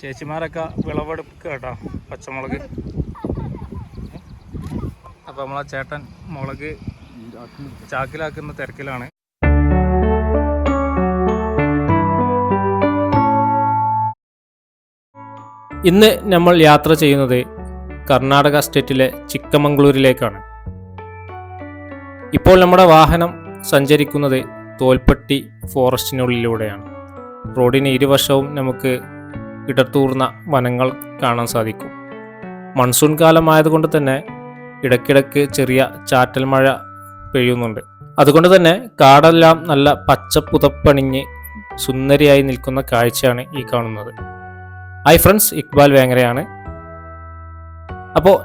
ചേച്ചിമാരൊക്കെ വിളവെടുക്കുക കേട്ടോ പച്ചമുളക്. അപ്പോൾ നമ്മളെ ചേട്ടൻ മുളക് ചാക്കിലാക്കുന്ന തിരക്കിലാണ്. ഇന്ന് നമ്മൾ യാത്ര ചെയ്യുന്നത് കർണാടക സ്റ്റേറ്റിലെ ചിക്കമംഗളൂരിലേക്കാണ്. ഇപ്പോൾ നമ്മുടെ വാഹനം സഞ്ചരിക്കുന്നത് തോൽപ്പട്ടി ഫോറസ്റ്റിനുള്ളിലൂടെയാണ്. റോഡിന് ഇരുവശവും നമുക്ക് ഇടത്തൂർന്ന വനങ്ങൾ കാണാൻ സാധിക്കും. മൺസൂൺ കാലമായതുകൊണ്ട് തന്നെ ഇടയ്ക്കിടയ്ക്ക് ചെറിയ ചാറ്റൽ മഴ പെയ്യുന്നുണ്ട്. അതുകൊണ്ട് തന്നെ കാടെല്ലാം നല്ല പച്ചപ്പുതപ്പണിഞ്ഞ് സുന്ദരിയായി നിൽക്കുന്ന കാഴ്ചയാണ് ഈ കാണുന്നത്. ഹായ് ഫ്രണ്ട്സ് ഇക്ബാൽ വേങ്ങരയാണ്. അപ്പോൾ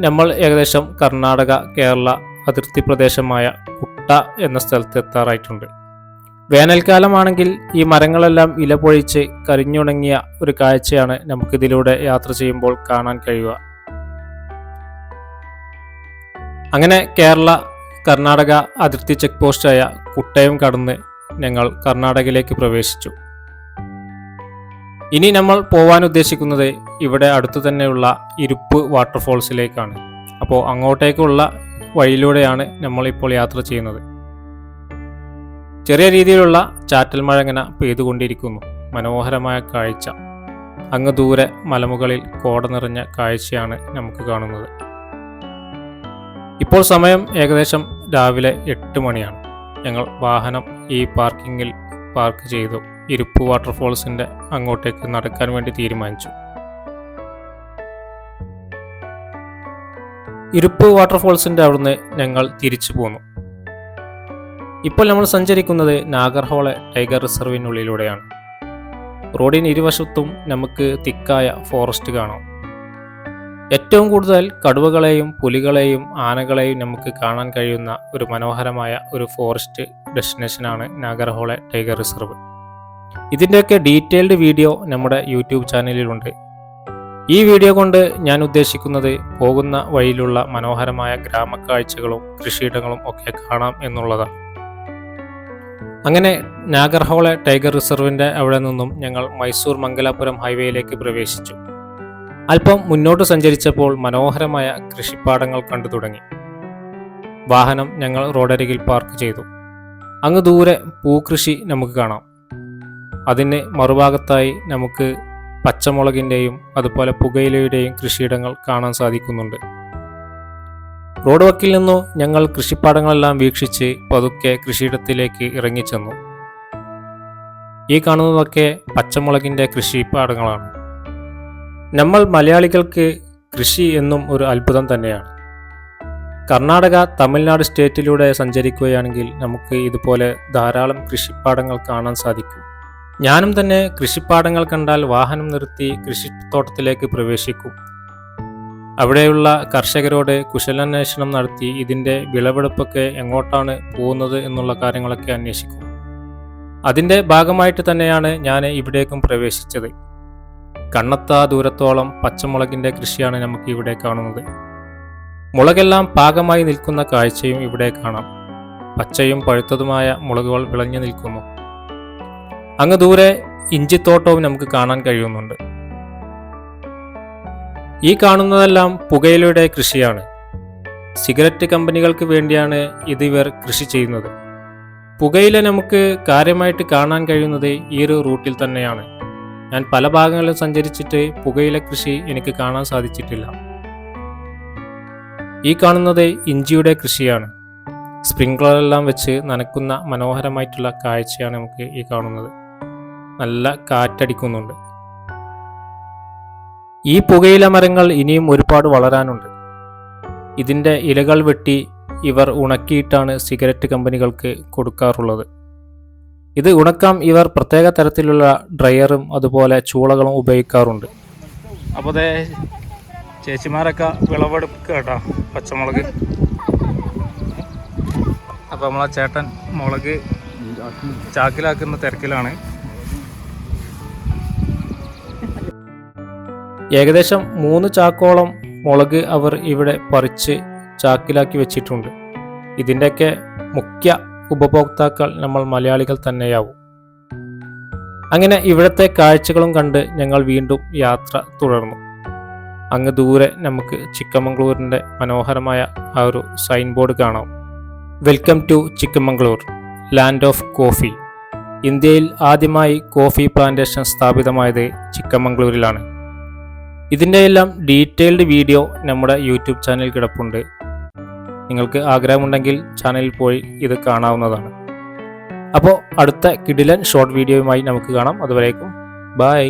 നമ്മൾ ഏകദേശം കർണാടക കേരള അതിർത്തി പ്രദേശമായ കുട്ട എന്ന സ്ഥലത്ത് എത്താറായിട്ടുണ്ട്. വേനൽക്കാലമാണെങ്കിൽ ഈ മരങ്ങളെല്ലാം ഇല പൊഴിച്ച് കരിഞ്ഞുണങ്ങിയ ഒരു കാഴ്ചയാണ് നമുക്കിതിലൂടെ യാത്ര ചെയ്യുമ്പോൾ കാണാൻ കഴിയുക. അങ്ങനെ കേരള കർണാടക അതിർത്തി ചെക്ക് പോസ്റ്റായ കുട്ടയം കടന്ന് ഞങ്ങൾ കർണാടകയിലേക്ക് പ്രവേശിച്ചു. ഇനി നമ്മൾ പോവാൻ ഉദ്ദേശിക്കുന്നത് ഇവിടെ അടുത്തു തന്നെയുള്ള ഇരുപ്പ് വാട്ടർഫോൾസിലേക്കാണ്. അപ്പോൾ അങ്ങോട്ടേക്കുള്ള വഴിയിലൂടെയാണ് നമ്മൾ ഇപ്പോൾ യാത്ര ചെയ്യുന്നത്. ചെറിയ രീതിയിലുള്ള ചാറ്റൽ മഴ ഇങ്ങനെ പെയ്തുകൊണ്ടിരിക്കുന്നു. മനോഹരമായ കാഴ്ച. അങ്ങ് ദൂരെ മലമുകളിൽ കോട നിറഞ്ഞ കാഴ്ചയാണ് നമുക്ക് കാണുന്നത്. ഇപ്പോൾ സമയം ഏകദേശം രാവിലെ എട്ട് മണിയാണ്. ഞങ്ങൾ വാഹനം ഈ പാർക്കിങ്ങിൽ പാർക്ക് ചെയ്തു. ഇരുപ്പ് വാട്ടർഫോൾസിന്റെ അങ്ങോട്ടേക്ക് നടക്കാൻ വേണ്ടി തീരുമാനിച്ചു. ഇരുപ്പ് വാട്ടർഫോൾസിന്റെ അവിടുന്ന് ഞങ്ങൾ തിരിച്ചു പോന്നു. ഇപ്പോൾ നമ്മൾ സഞ്ചരിക്കുന്നത് നാഗർഹോള ടൈഗർ റിസർവിനുള്ളിലൂടെയാണ്. റോഡിന് ഇരുവശത്തും നമുക്ക് തിക്കായ ഫോറസ്റ്റ് കാണാം. ഏറ്റവും കൂടുതൽ കടുവകളെയും പുലികളെയും ആനകളെയും നമുക്ക് കാണാൻ കഴിയുന്ന ഒരു മനോഹരമായ ഒരു ഫോറസ്റ്റ് ഡെസ്റ്റിനേഷനാണ് നാഗർഹോള ടൈഗർ റിസർവ്. ഇതിന്റെയൊക്കെ ഡീറ്റെയിൽഡ് വീഡിയോ നമ്മുടെ യൂട്യൂബ് ചാനലിലുണ്ട്. ഈ വീഡിയോ കൊണ്ട് ഞാൻ ഉദ്ദേശിക്കുന്നത് പോകുന്ന വഴിയിലുള്ള മനോഹരമായ ഗ്രാമക്കാഴ്ചകളും കൃഷിയിടങ്ങളും ഒക്കെ കാണാം എന്നുള്ളതാണ്. അങ്ങനെ നാഗർഹോളെ ടൈഗർ റിസർവിന്റെ അവിടെ നിന്നും ഞങ്ങൾ മൈസൂർ മംഗലാപുരം ഹൈവേയിലേക്ക് പ്രവേശിച്ചു. അല്പം മുന്നോട്ട് സഞ്ചരിച്ചപ്പോൾ മനോഹരമായ കൃഷിപ്പാടങ്ങൾ കണ്ടു തുടങ്ങി. വാഹനം ഞങ്ങൾ റോഡരികിൽ പാർക്ക് ചെയ്തു. അങ്ങ് ദൂരെ പൂക്കൃഷി നമുക്ക് കാണാം. അതിന് മറുഭാഗത്തായി നമുക്ക് പച്ചമുളകിന്റെയും അതുപോലെ പുകയിലയുടെയും കൃഷിയിടങ്ങൾ കാണാൻ സാധിക്കുന്നുണ്ട്. റോഡ് വക്കിൽ നിന്നു ഞങ്ങൾ കൃഷിപ്പാടങ്ങളെല്ലാം വീക്ഷിച്ച് പതുക്കെ കൃഷിയിടത്തിലേക്ക് ഇറങ്ങിച്ചെന്നു. ഈ കാണുന്നതൊക്കെ പച്ചമുളകിന്റെ കൃഷിപ്പാടങ്ങളാണ്. നമ്മൾ മലയാളികൾക്ക് കൃഷി എന്നും ഒരു അത്ഭുതം തന്നെയാണ്. കർണാടക തമിഴ്നാട് സ്റ്റേറ്റിലൂടെ സഞ്ചരിക്കുകയാണെങ്കിൽ നമുക്ക് ഇതുപോലെ ധാരാളം കൃഷിപ്പാടങ്ങൾ കാണാൻ സാധിക്കും. ഞാനും തന്നെ കൃഷിപ്പാടങ്ങൾ കണ്ടാൽ വാഹനം നിർത്തി കൃഷിത്തോട്ടത്തിലേക്ക് പ്രവേശിക്കും. അവിടെയുള്ള കർഷകരോട് കുശലാന്വേഷണം നടത്തി ഇതിന്റെ വിളവെടുപ്പൊക്കെ എങ്ങോട്ടാണ് പോകുന്നത് എന്നുള്ള കാര്യങ്ങളൊക്കെ അന്വേഷിക്കും. അതിന്റെ ഭാഗമായിട്ട് തന്നെയാണ് ഞാൻ ഇവിടേക്കും പ്രവേശിച്ചത്. കണ്ണത്താ ദൂരത്തോളം പച്ചമുളകിന്റെ കൃഷിയാണ് നമുക്ക് ഇവിടെ കാണുന്നത്. മുളകെല്ലാം പാകമായി നിൽക്കുന്ന കാഴ്ചയും ഇവിടെ കാണാം. പച്ചയും പഴുത്തതുമായ മുളകുകൾ വിളഞ്ഞു നിൽക്കുന്നു. അങ്ങ് ദൂരെ ഇഞ്ചിത്തോട്ടവും നമുക്ക് കാണാൻ കഴിയുന്നുണ്ട്. ഈ കാണുന്നതെല്ലാം പുകയിലയുടെ കൃഷിയാണ്. സിഗരറ്റ് കമ്പനികൾക്ക് വേണ്ടിയാണ് ഇത് ഇവർ കൃഷി ചെയ്യുന്നത്. പുകയില നമുക്ക് കാര്യമായിട്ട് കാണാൻ കഴിയുന്നത് ഈ ഒരു റൂട്ടിൽ തന്നെയാണ്. ഞാൻ പല ഭാഗങ്ങളിലും സഞ്ചരിച്ചിട്ട് പുകയില കൃഷി എനിക്ക് കാണാൻ സാധിച്ചിട്ടില്ല. ഈ കാണുന്നത് ഇഞ്ചിയുടെ കൃഷിയാണ്. സ്പ്രിങ്ക്ലറെല്ലാം വെച്ച് നനക്കുന്ന മനോഹരമായിട്ടുള്ള കാഴ്ചയാണ് നമുക്ക് ഈ കാണുന്നത്. നല്ല കാറ്റടിക്കുന്നുണ്ട്. ഈ പുകയില മരങ്ങൾ ഇനിയും ഒരുപാട് വളരാനുണ്ട്. ഇതിന്റെ ഇലകൾ വെട്ടി ഇവർ ഉണക്കിയിട്ടാണ് സിഗരറ്റ് കമ്പനികൾക്ക് കൊടുക്കാറുള്ളത്. ഇത് ഉണക്കാം ഇവർ പ്രത്യേക തരത്തിലുള്ള ഡ്രയറും അതുപോലെ ചൂളകളും ഉപയോഗിക്കാറുണ്ട്. അപ്പോൾ ചേച്ചിമാരൊക്കെ വിളവെടുക്കുക കേട്ടോ പച്ചമുളക്. അപ്പോൾ നമ്മളെ ചേട്ടൻ മുളക് ചാക്കിലാക്കുന്ന തിരക്കിലാണ്. ഏകദേശം മൂന്ന് ചാക്കോളം മുളക് അവർ ഇവിടെ പറിച്ച് ചാക്കിലാക്കി വെച്ചിട്ടുണ്ട്. ഇതിന്റെയൊക്കെ മുഖ്യ ഉപഭോക്താക്കൾ നമ്മൾ മലയാളികൾ തന്നെയാവും. അങ്ങനെ ഇവിടുത്തെ കാഴ്ചകളും കണ്ട് ഞങ്ങൾ വീണ്ടും യാത്ര തുടർന്നു. അങ്ങ് ദൂരെ നമുക്ക് ചിക്കമംഗ്ലൂരിന്റെ മനോഹരമായ ആ ഒരു സൈൻ ബോർഡ് കാണാം. Welcome to Chikmagalur land of coffee. ഇന്ത്യയിൽ ആദ്യമായി കോഫി പ്ലാന്റേഷൻ സ്ഥാപിതമായത് ചിക്കമംഗ്ലൂരിലാണ്. ഇതിന്റെ എല്ലാം ഡീറ്റെയിൽഡ് വീഡിയോ നമ്മുടെ യൂട്യൂബ് ചാനൽ കിടപ്പുണ്ട്. നിങ്ങൾക്ക് ആഗ്രഹമുണ്ടെങ്കിൽ ചാനലിൽ പോയി ഇത് കാണാവുന്നതാണ്. അപ്പോൾ അടുത്ത കിഡിലൻ ഷോർട്ട് വീഡിയോയുമായി നമുക്ക് കാണാം. അതുവരേക്കും ബൈ.